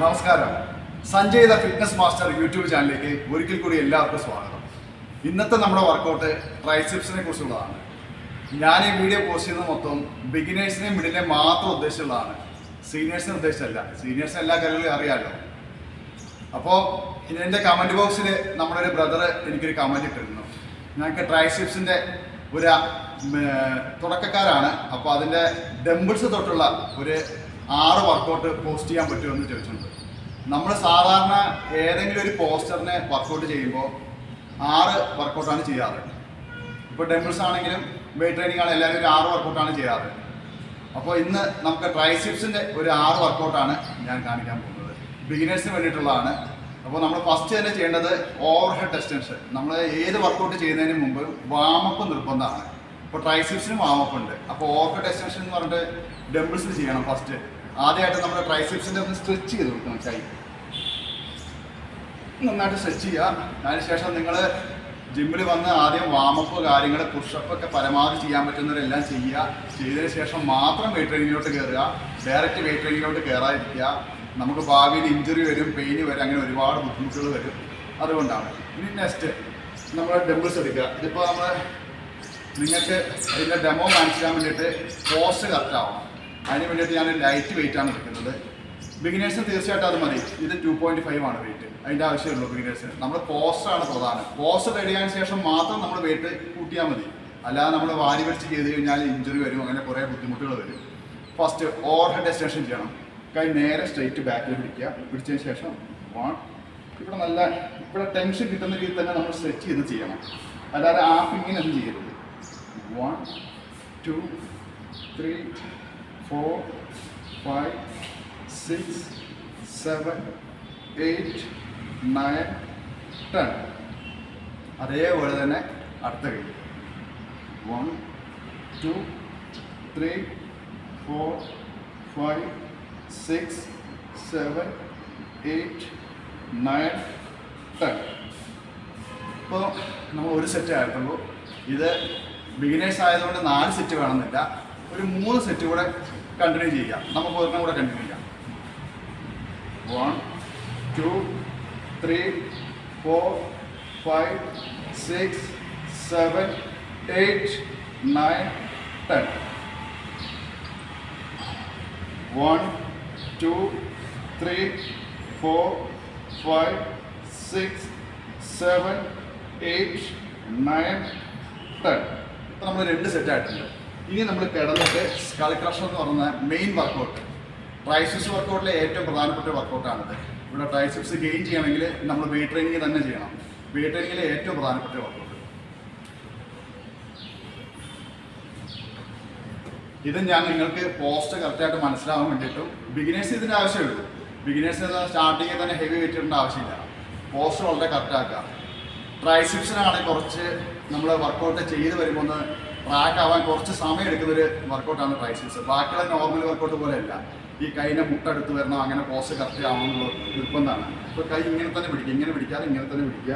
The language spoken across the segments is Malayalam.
നമസ്കാരം. Sanjay the fitness master YouTube ചാനലിലേക്ക് ഒരിക്കൽ കൂടി എല്ലാവർക്കും സ്വാഗതം. ഇന്നത്തെ നമ്മുടെ വർക്കൗട്ട് ട്രൈസെപ്സിനെ കുറിച്ചുള്ളതാണ്. ഞാൻ ഈ വീഡിയോ പോസ്റ്റ് ചെയ്യുന്നത് മൊത്തം ബിഗിനേഴ്സിനെയും മിഡിലെ മാത്രം ഉദ്ദേശിച്ചുള്ളതാണ്. സീനിയേഴ്സിനെ ഉദ്ദേശിച്ചല്ല. സീനിയേഴ്സിന് എല്ലാ കാര്യങ്ങളും അറിയാമല്ലോ അപ്പോൾ എന്റെ കമന്റ് ബോക്സിൽ നമ്മുടെ ഒരു ബ്രദർ എനിക്കൊരു കമന്റ് ഇട്ടിരുന്നു. ഞങ്ങൾക്ക് ട്രൈസെപ്സിന്റെ ഒരു തുടക്കക്കാരാണ്. അപ്പോൾ അതിന്റെ ഡംബിൾസ് തൊട്ടുള്ള ഒരു ആറ് വർക്കൗട്ട് പോസ്റ്റ് ചെയ്യാൻ പറ്റുമെന്ന് ചോദിച്ചിട്ടുണ്ട്. നമ്മൾ സാധാരണ ഏതെങ്കിലും ഒരു പോസ്റ്ററിനെ വർക്കൗട്ട് ചെയ്യുമ്പോൾ ആറ് വർക്കൗട്ടാണ് ചെയ്യാറ്. ഇപ്പോൾ ഡംബിൾസ് ആണെങ്കിലും വെയിറ്റ് ട്രെയിനിങ് ആണ് എല്ലാവരും ഒരു ആറ് വർക്കൗട്ടാണ് ചെയ്യാറ്. അപ്പോൾ ഇന്ന് നമുക്ക് ട്രൈസിപ്സിന്റെ ഒരു ആറ് വർക്കൗട്ടാണ് ഞാൻ കാണിക്കാൻ പോകുന്നത്. ബിഗിനേഴ്സിന് വേണ്ടിയിട്ടുള്ളതാണ്. അപ്പോൾ നമ്മൾ ഫസ്റ്റ് തന്നെ ചെയ്യേണ്ടത് ഓവർ ഹെഡ് എക്സ്റ്റൻഷൻ നമ്മൾ ഏത് വർക്കൗട്ട് ചെയ്യുന്നതിന് മുമ്പ് വാമപ്പ് നിർബന്ധമാണ്. ഇപ്പോൾ ട്രൈസിപ്സിന് വാമപ്പ് ഉണ്ട്. അപ്പോൾ ഓവർ ഹെഡ് എക്സ്റ്റൻഷൻ എന്ന് പറഞ്ഞിട്ട് ഡംബിൾസിൽ ചെയ്യണം ഫസ്റ്റ് ആദ്യമായിട്ട് നമ്മുടെ ട്രൈസിപ്സിന്റെ ഒന്ന് സ്ട്രെച്ച് ചെയ്ത് കൊടുക്കണം കൈ. നന്നായിട്ട് സ്ട്രെച്ച് ചെയ്യുക അതിനുശേഷം നിങ്ങൾ ജിമ്മിൽ വന്ന് ആദ്യം വാമപ്പ് കാര്യങ്ങൾ പുഷപ്പ് ഒക്കെ പരമാവധി ചെയ്യാൻ പറ്റുന്നവരെല്ലാം ചെയ്യുക. ചെയ്തതിന് ശേഷം മാത്രം വെയിറ്റ് ട്രെയിനിങ്ങിലോട്ട് കയറുക ഡയറക്റ്റ് വെയിറ്റ് ട്രെയിനിങ്ങിലോട്ട് കയറാതിരിക്കുക നമുക്ക് ഭാവിയിൽ ഇഞ്ചുറി വരും പെയിന് വരും അങ്ങനെ ഒരുപാട് ബുദ്ധിമുട്ടുകൾ വരും. അതുകൊണ്ടാണ്. ഇനി നെക്സ്റ്റ് നമ്മൾ ഡംബിൾസ് എടുക്കുക. ഇതിപ്പോൾ നമ്മൾ നിങ്ങൾക്ക് അതിന്റെ ഡെമോ കാണിച്ചു തരാൻ വേണ്ടിയിട്ട് പോസ്റ്റ് കറക്റ്റ് ആവണം. അതിന് വേണ്ടിയിട്ട് ഞാൻ ലൈറ്റ് വെയിറ്റ് ആണ് എടുക്കുന്നത്. ബിഗിനേഴ്സിന് തീർച്ചയായിട്ടും അത് മതി. ഇത് ടു പോയിന്റ് ഫൈവ് ആണ് വെയിറ്റ് അതിന്റെ ആവശ്യമുള്ളൂ ബിഗിനേഴ്സിന്. നമ്മൾ പോസ്റ്ററാണ് പ്രധാനം. പോസ്റ്റ് ആയതിനു ശേഷം മാത്രം നമ്മൾ വെയിറ്റ് കൂട്ടിയാൽ മതി. അല്ലാതെ നമ്മൾ വാരി വലിച്ച് ചെയ്ത് കഴിഞ്ഞാൽ ഇഞ്ചുറി വരും അങ്ങനെ കുറേ ബുദ്ധിമുട്ടുകൾ വരും. ഫസ്റ്റ് ഓവർ ഹെഡ് എക്സ്റ്റൻഷൻ ചെയ്യണം. കൈ നേരെ സ്ട്രെയിറ്റ് ബാക്കിൽ പിടിക്കുക. പിടിച്ചതിന് ശേഷം വൺ ഇവിടെ നല്ല ഇവിടെ ടെൻഷൻ കിട്ടുന്ന രീതിയിൽ തന്നെ നമ്മൾ സ്ട്രെച്ച് ചെയ്ത് ചെയ്യണം. അല്ലാതെ ആപ്പ് ഇങ്ങനെ ഒന്നും ചെയ്യരുത്. One two three four five six seven eight nine ten അതേപോലെ തന്നെ അടുത്ത കൈ one two three four five six seven eight nine ten ഇപ്പോൾ നമ്മൾ ഒരു സെറ്റ് ആയിട്ടുള്ളൂ. ഇത് ബിഗിനേഴ്സ് ആയതുകൊണ്ട് നാല് സെറ്റ് വേണമെന്നില്ല. ഒരു മൂന്ന് സെറ്റ് കൂടെ കണ്ടിന്യൂ ചെയ്യാം. നമുക്ക് ഒരെണ്ണം കൂടെ കണ്ടിന്യൂ ചെയ്യാം. One two three four five six seven eight nine ten one two three four five six seven eight nine ten ഇപ്പം നമ്മൾ രണ്ട് സെറ്റ് ആയിട്ടുണ്ട്. ഇനി നമ്മൾ കിടന്നിട്ട് സ്കൾ ക്രഷർ എന്ന് പറയുന്ന മെയിൻ വർക്കൗട്ട് ട്രൈസിപ്സ് വർക്കൗട്ടിലെ ഏറ്റവും പ്രധാനപ്പെട്ട വർക്കൗട്ടാണിത് ഇവിടെ ട്രൈസിപ്സ് ഗെയിൻ ചെയ്യണമെങ്കിൽ നമ്മൾ വെയിറ്റ് ട്രെയിനിങ് തന്നെ ചെയ്യണം. വെയിറ്റ് ട്രെയിനിങ്ങിലെ ഏറ്റവും പ്രധാനപ്പെട്ട വർക്കൗട്ട് ഇത് ഞാൻ നിങ്ങൾക്ക് പോസ്റ്റ് കറക്റ്റായിട്ട് മനസ്സിലാവാൻ വേണ്ടിയിട്ടും ബിഗിനേഴ്സ് ഇതിന്റെ ആവശ്യമുള്ളൂ ബിഗിനേഴ്സിന് സ്റ്റാർട്ടിങ്ങിൽ തന്നെ ഹെവി വെയിറ്റ് ഇടേണ്ട ആവശ്യമില്ല. പോസ്റ്റ് വളരെ കറക്റ്റാക്കുക ട്രൈസിപ്സിനാണെങ്കിൽ കുറച്ച് നമ്മൾ വർക്കൗട്ട് ചെയ്ത് വരുമ്പോൾ ഒന്ന് ട്രാക്ക് ആവാൻ കുറച്ച് സമയം എടുക്കുന്ന ഒരു വർക്കൗട്ടാണ് ട്രൈസിപ്സ് ബാക്കിയുള്ള നോർമൽ വർക്കൗട്ട് പോലെയല്ല. ഈ കൈനെ മുട്ടെടുത്ത് വരണം അങ്ങനെ പോസ് കറക്റ്റ് ആവണമെന്നുള്ള നിർബന്ധമാണ്. ഇപ്പോൾ കൈ ഇങ്ങനെ തന്നെ പിടിക്കുക ഇങ്ങനെ പിടിക്കാതെ ഇങ്ങനെ തന്നെ പിടിക്കുക.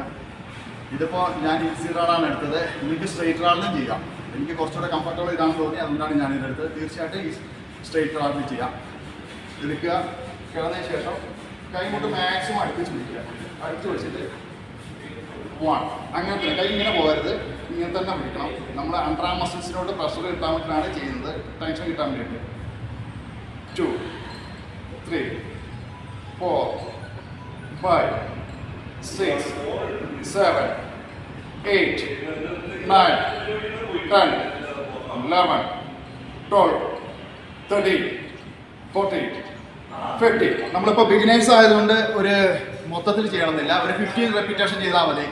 ഇതിപ്പോൾ ഞാൻ ഈസി റാഡാണ് എടുത്തത്. നിങ്ങൾക്ക് സ്ട്രെയിറ്റ് റാഡിലും ചെയ്യാം. എനിക്ക് കുറച്ചുകൂടെ കംഫർട്ടബിൾ ഇതാണെന്ന് തോന്നി അതുകൊണ്ടാണ് ഞാൻ ഇതെടുത്തത് തീർച്ചയായിട്ടും ഈ സ്ട്രെയിറ്റ് റാഡിൽ ചെയ്യാം. എടുക്കുക. കിടന്നതിന് ശേഷം കൈ കൈമുട്ട് മാക്സിമം അടുപ്പിച്ച് പിടിക്കുക. അടുത്ത് വെച്ചിട്ട് പോവാണ് അങ്ങനെ തന്നെ കൈ ഇങ്ങനെ പോകരുത്. ഇങ്ങനെ തന്നെ പിടിക്കണം. നമ്മൾ അണ്ടർ ആം മസിൽസിനോട് പ്രഷർ കിട്ടാൻ വേണ്ടിയിട്ടാണ് ചെയ്യുന്നത്. ടെൻഷൻ കിട്ടാൻ വേണ്ടിയിട്ട്. Two three four, five, six, seven, eight, nine, ten, eleven, twelve, thirteen, fourteen, fifty നമ്മളിപ്പോൾ ബിഗിനേഴ്സ് ആയതുകൊണ്ട് ഒരു മൊത്തത്തിൽ ചെയ്യണമെന്നില്ല. ഒരു ഫിഫ്റ്റീൻ റെപ്പിറ്റേഷൻ ചെയ്താൽ മതി.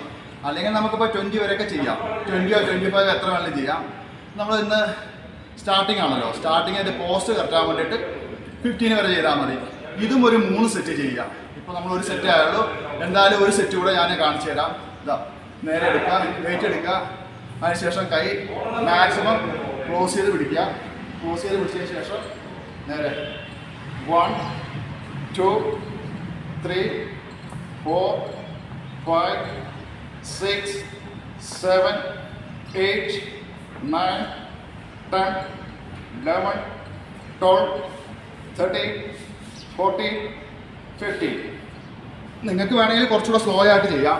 അല്ലെങ്കിൽ നമുക്കിപ്പോൾ ട്വന്റി വരെയൊക്കെ ചെയ്യാം. ട്വന്റിയോ ട്വന്റി ഫൈവ് എത്ര വേണമെങ്കിലും ചെയ്യാം. നമ്മൾ ഇന്ന് സ്റ്റാർട്ടിംഗ് ആണല്ലോ. സ്റ്റാർട്ടിംഗ് അതിന്റെ പോസ്റ്റ് കറക്റ്റാൻ വേണ്ടിയിട്ട് ഫിഫ്റ്റീൻ വരെ ചെയ്താൽ മതി. ഇതും ഒരു മൂന്ന് സെറ്റ് ചെയ്യാം. ഇപ്പോൾ നമ്മൾ ഒരു സെറ്റ് ആയുള്ളൂ. എന്തായാലും ഒരു സെറ്റ് കൂടെ ഞാൻ കാണിച്ചു തരാം. ഇതാ നേരെ എടുക്കുക വെയിറ്റ് എടുക്കുക. അതിനുശേഷം കൈ മാക്സിമം ക്ലോസ് ചെയ്ത് പിടിക്കുക. ക്ലോസ് ചെയ്ത് പിടിച്ചതിന് ശേഷം നേരെ one two three four five six seven eight nine ten eleven twelve thirteen fourteen fifteen നിങ്ങൾക്ക് വേണമെങ്കിൽ കുറച്ചുകൂടെ സ്ലോ ആയിട്ട് ചെയ്യാം.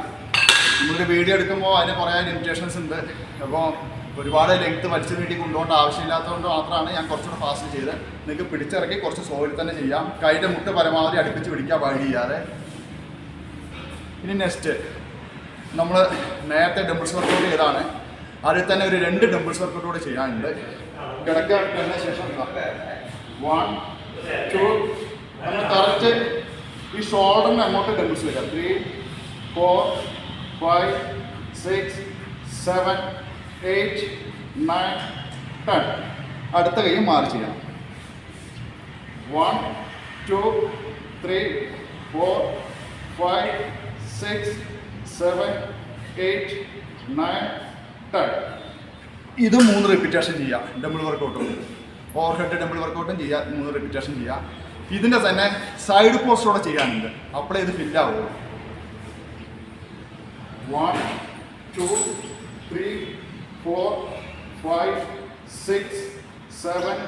നമ്മളൊരു വീഡിയോ എടുക്കുമ്പോൾ അതിന് കുറേ ലിമിറ്റേഷൻസ് ഉണ്ട്. അപ്പോൾ ഒരുപാട് ലെങ്ത് വലിച്ചു നീട്ടി കൊണ്ടുപോകേണ്ട ആവശ്യമില്ലാത്തതുകൊണ്ട് മാത്രമാണ് ഞാൻ കുറച്ചുകൂടെ ഫാസ്റ്റ് ചെയ്ത് നിങ്ങൾക്ക് പിടിച്ചിറക്കി കുറച്ച് സ്ലോയിൽ തന്നെ ചെയ്യാം. കൈയുടെ മുട്ട് പരമാവധി അടുപ്പിച്ച് പിടിക്കാൻ പാടി ചെയ്യാതെ. ഇനി നെക്സ്റ്റ് നമ്മൾ നേരത്തെ ഡംബിൾസ് വർക്കൗട്ട് ചെയ്താണ് അതിൽ തന്നെ ഒരു രണ്ട് ഡംബിൾസ് വർക്കൗട്ട് കൂടെ ചെയ്യാനുണ്ട്. കിടക്കുക ശേഷം വൺ ടു നമ്മൾ കറക്റ്റ് ഈ ഷോൾഡറിന് അങ്ങോട്ട് ഡംബിൾസ് വരിക three four five six seven eight nine ten അടുത്ത കൈയും മാറി ചെയ്യാം one two three four five six seven eight nine ten ഇത് മൂന്ന് റിപ്പിറ്റേഷൻ ചെയ്യാം. ഡബിൾ വർക്കൗട്ടും ഓവർ ഹെഡ് ഡബിൾ വർക്കൗട്ടും ചെയ്യാം. മൂന്ന് റിപ്പിറ്റേഷൻ ചെയ്യാം. ഇതിന്റെ തന്നെ സൈഡ് പോസ്റ്റോടെ ചെയ്യാനുണ്ട്. അപ്പോഴേ ഇത് ഫില്ലാവുള്ളൂ one two three four five six seven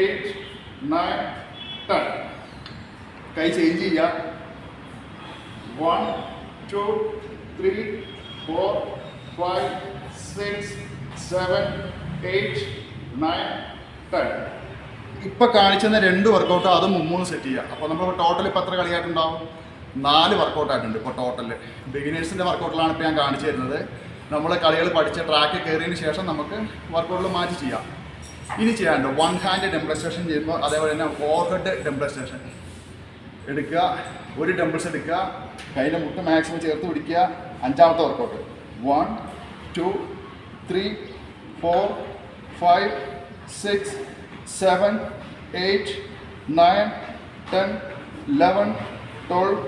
eight nine ten കൈ ചേഞ്ച് ചെയ്യുക one two three four five six seven eight nine ten ഇപ്പം കാണിച്ചെന്ന രണ്ട് വർക്കൗട്ട് അതും മുമ്മൂന്ന് സെറ്റ് ചെയ്യുക അപ്പോൾ നമ്മൾ ടോട്ടൽ ഇപ്പോൾ എത്ര കളിയായിട്ടുണ്ടാവും? നാല് വർക്കൗട്ടായിട്ടുണ്ട് ഇപ്പോൾ ടോട്ടൽ ബിഗിനേഴ്സിന്റെ വർക്കൗട്ടിലാണ് ഇപ്പോൾ ഞാൻ കാണിച്ചു തരുന്നത്. നമ്മൾ കളികൾ പഠിച്ച ട്രാക്കിൽ കയറിയതിന് ശേഷം നമുക്ക് വർക്കൗട്ടിൽ മാറ്റി ചെയ്യാം. ഇനി ചെയ്യാനുണ്ട്? വൺ ഹാൻഡ് ഡെംപ്ലസ്റ്റേഷൻ ചെയ്യുമ്പോൾ അതേപോലെ തന്നെ ഓവർ ഹെഡ് ഡെംപ്ലസ്റ്റേഷൻ എടുക്കുക ഒരു ഡംബിൾസ് എടുക്കുക കയ്യിലെ മുട്ട് മാക്സിമം ചേർത്ത് പിടിക്കുക അഞ്ചാമത്തെ workout one two three four five six seven eight nine ten eleven twelve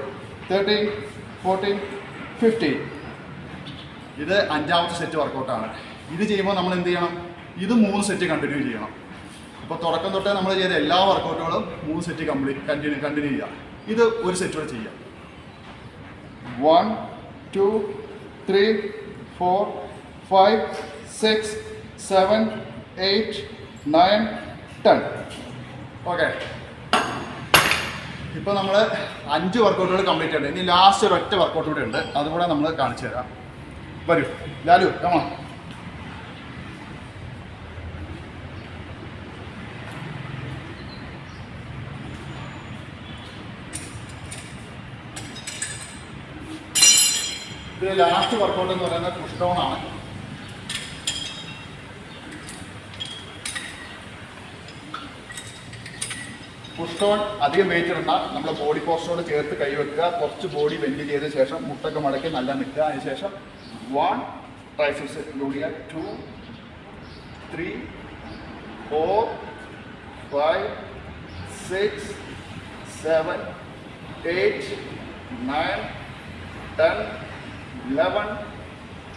thirteen fourteen fifteen. ഇത് അഞ്ചാമത്തെ സെറ്റ് വർക്കൗട്ടാണ് ഇത് ചെയ്യുമ്പോൾ നമ്മൾ എന്ത് ചെയ്യണം? ഇത് മൂന്ന് സെറ്റ് കണ്ടിന്യൂ ചെയ്യണം. അപ്പോൾ തുടക്കം തൊട്ടേ നമ്മൾ ചെയ്ത എല്ലാ വർക്കൗട്ടുകളും മൂന്ന് സെറ്റ് കംപ്ലീറ്റ് കണ്ടിന്യൂ കണ്ടിന്യൂ ചെയ്യുക. ഇത് ഒരു സെറ്റ് കൂടെ ചെയ്യാം one two three four five six seven eight nine ten okay ഇപ്പോൾ നമ്മൾ അഞ്ച് വർക്കൗട്ടുകൾ കംപ്ലീറ്റ് ഉണ്ട് ഇനി ലാസ്റ്റ് ഒരു ഒറ്റ വർക്കൗട്ട് കൂടെ ഉണ്ട്. അതുകൂടെ നമ്മൾ കാണിച്ചു തരാം. വരൂ. ലാലു കമാ ഇത് ലാസ്റ്റ് വർക്കൗട്ട് എന്ന് പറയുന്നത് പുഷ് ആണ്. പുഷ് ഡൗൺ അധികം വെയിറ്റ് ഇടണ്ട നമ്മൾ ബോഡി പോസ്റ്റോട് ചേർത്ത് കൈവെക്കുക കുറച്ച് ബോഡി വെൻഡ് ചെയ്ത ശേഷം മുട്ടൊക്കെ മടക്കി നല്ല നിൽക്കുക അതിന് ശേഷം one triceps include two three four five six seven eight nine ten eleven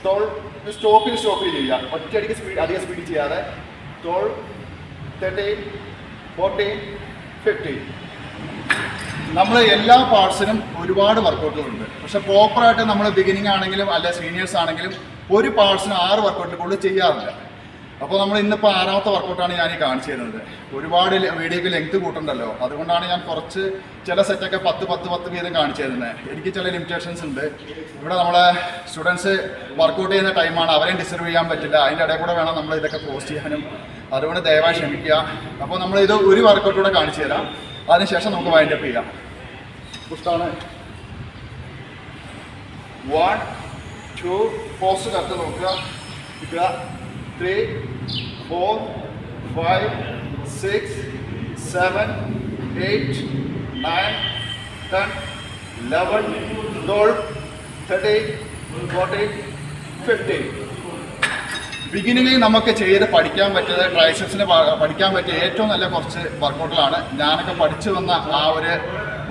twelve സ്റ്റോപ്പിൽ സ്റ്റോപ്പിൽ ചെയ്യുക. ഒറ്റയടിക്ക് സ്പീഡ് അധികം സ്പീഡ് ചെയ്യാതെ ട്വൽവ് തേർട്ടീൻ ഫോർട്ടീൻ ഫിഫ്റ്റീൻ നമ്മൾ എല്ലാ പാർട്സിനും ഒരുപാട് വർക്കൗട്ടുകളുണ്ട് പക്ഷെ പ്രോപ്പറായിട്ട് നമ്മൾ ബിഗിനിങ് ആണെങ്കിലും അല്ല സീനിയേഴ്സ് ആണെങ്കിലും ഒരു പാർട്സിന് ആറ് വർക്കൗട്ടിൽ കൂടുതൽ ചെയ്യാറില്ല. അപ്പോൾ നമ്മൾ ഇന്നിപ്പോൾ ആറാമത്തെ വർക്കൗട്ടാണ് ഞാൻ ഈ കാണിച്ചു തരുന്നത്. ഒരുപാട് വീഡിയോക്ക് ലെങ്ത് കൂട്ടുണ്ടല്ലോ. അതുകൊണ്ടാണ് ഞാൻ കുറച്ച് ചില സെറ്റൊക്കെ പത്ത് പത്ത് പത്ത് വീതം കാണിച്ചു തരുന്നത് എനിക്ക് ചില ലിമിറ്റേഷൻസ് ഉണ്ട്. ഇവിടെ നമ്മളെ സ്റ്റുഡൻസ് വർക്കൗട്ട് ചെയ്യുന്ന ടൈമാണ് അവരെയും ഡിസ്റ്റർബ് ചെയ്യാൻ പറ്റില്ല. അതിന്റെ ഇടയിൽ കൂടെ വേണം നമ്മൾ ഇതൊക്കെ പോസ്റ്റ് ചെയ്യാനും. അതുകൊണ്ട് ദയവായി ക്ഷമിക്കുക. അപ്പോൾ നമ്മൾ ഇത് ഒരു വർക്കൗട്ട് കൂടെ കാണിച്ചു തരാം. അതിനുശേഷം നമുക്ക് വൈൻഡ് അപ്പ് ചെയ്യാം. പുസ്തകമാണ് വൺ ടു പോസ് കത്ത് നോക്കുക. നിൽക്കുക three four five six seven eight nine ten eleven twelve thirteen fourteen fifteen ബിഗിനിങ്ങിൽ നമുക്ക് ചെയ്ത് പഠിക്കാൻ പറ്റിയത് ട്രൈസെപ്സിന് പഠിക്കാൻ പറ്റിയ ഏറ്റവും നല്ല കുറച്ച് വർക്കൗട്ടുകളാണ് ഞാനൊക്കെ പഠിച്ചു വന്ന ആ ഒരു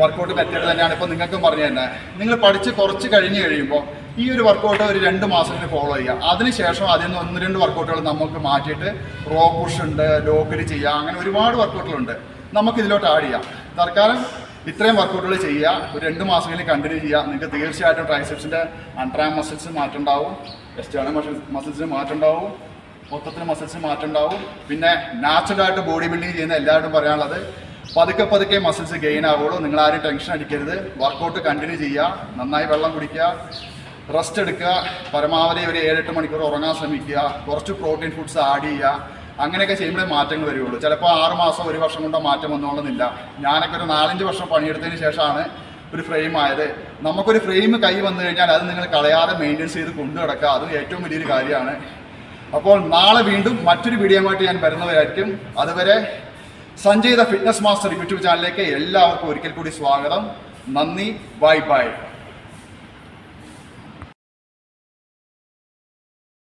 വർക്കൗട്ട് മെത്തേഡ് തന്നെയാണ് ഇപ്പോൾ നിങ്ങൾക്കും പറഞ്ഞു തന്നെ. നിങ്ങൾ പഠിച്ച് കുറച്ച് കഴിഞ്ഞ് കഴിയുമ്പോൾ ഈ ഒരു വർക്കൗട്ട് ഒരു രണ്ട് മാസത്തിന് ഫോളോ ചെയ്യുക. അതിനുശേഷം അതിൽ നിന്ന് ഒന്ന് രണ്ട് വർക്കൗട്ടുകൾ നമുക്ക് മാറ്റിയിട്ട് റോ പുഷ് ഉണ്ട് ലോക്കിൽ ചെയ്യുക അങ്ങനെ ഒരുപാട് വർക്കൗട്ടുകളുണ്ട് നമുക്ക് ഇതിലോട്ട് ആഡ് ചെയ്യാം. തൽക്കാലം ഇത്രയും വർക്കൗട്ടുകൾ ചെയ്യുക ഒരു രണ്ട് മാസം മാസങ്ങളിൽ കണ്ടിന്യൂ ചെയ്യുക നിങ്ങൾക്ക് തീർച്ചയായിട്ടും ട്രൈസെപ്സിന്റെ അൺട്രാം മസിൽസ് മാറ്റുണ്ടാവും എക്സ്റ്റേണൽ മസിൽസ് മസിൽസിന് മാറ്റുണ്ടാവും മൊത്തത്തിൽ മസിൽസിന് മാറ്റുണ്ടാവും പിന്നെ നാച്ചുറലായിട്ട് ബോഡി ബിൽഡിംഗ് ചെയ്യുന്ന എല്ലാവരും പറയാനുള്ളത് പതുക്കെ പതുക്കെ മസിൽസ് ഗെയിൻ ആവുള്ളൂ നിങ്ങൾ ആരും ടെൻഷൻ അടിക്കരുത്. വർക്കൗട്ട് കണ്ടിന്യൂ ചെയ്യുക നന്നായി വെള്ളം കുടിക്കുക റെസ്റ്റ് എടുക്കുക പരമാവധി ഒരു ഏഴെട്ട് മണിക്കൂർ ഉറങ്ങാൻ ശ്രമിക്കുക കുറച്ച് പ്രോട്ടീൻ ഫുഡ്സ് ആഡ് ചെയ്യുക അങ്ങനെയൊക്കെ ചെയ്യുമ്പോഴേ മാറ്റങ്ങൾ വരികയുള്ളൂ ചിലപ്പോൾ ആറ് മാസം ഒരു വർഷം കൊണ്ടോ മാറ്റം വന്നോളുന്നില്ല. ഞാനൊക്കെ ഒരു നാലഞ്ച് വർഷം പണിയെടുത്തതിന് ശേഷമാണ് ഒരു ഫ്രെയിം ആയത്. നമുക്കൊരു ഫ്രെയിം കൈ വന്നു കഴിഞ്ഞാൽ അത് നിങ്ങൾ കളയാതെ മെയിന്റെയിൻ ചെയ്ത് കൊണ്ടു കിടക്കുക അതും ഏറ്റവും വലിയൊരു കാര്യമാണ്. അപ്പോൾ നാളെ വീണ്ടും മറ്റൊരു വീഡിയോയുമായിട്ട് ഞാൻ വരുന്നവരായിരിക്കും. അതുവരെ Sanjay the fitness master YouTube ചാനലിലേക്ക് എല്ലാവർക്കും ഒരിക്കൽ കൂടി സ്വാഗതം. നന്ദി. Bye bye.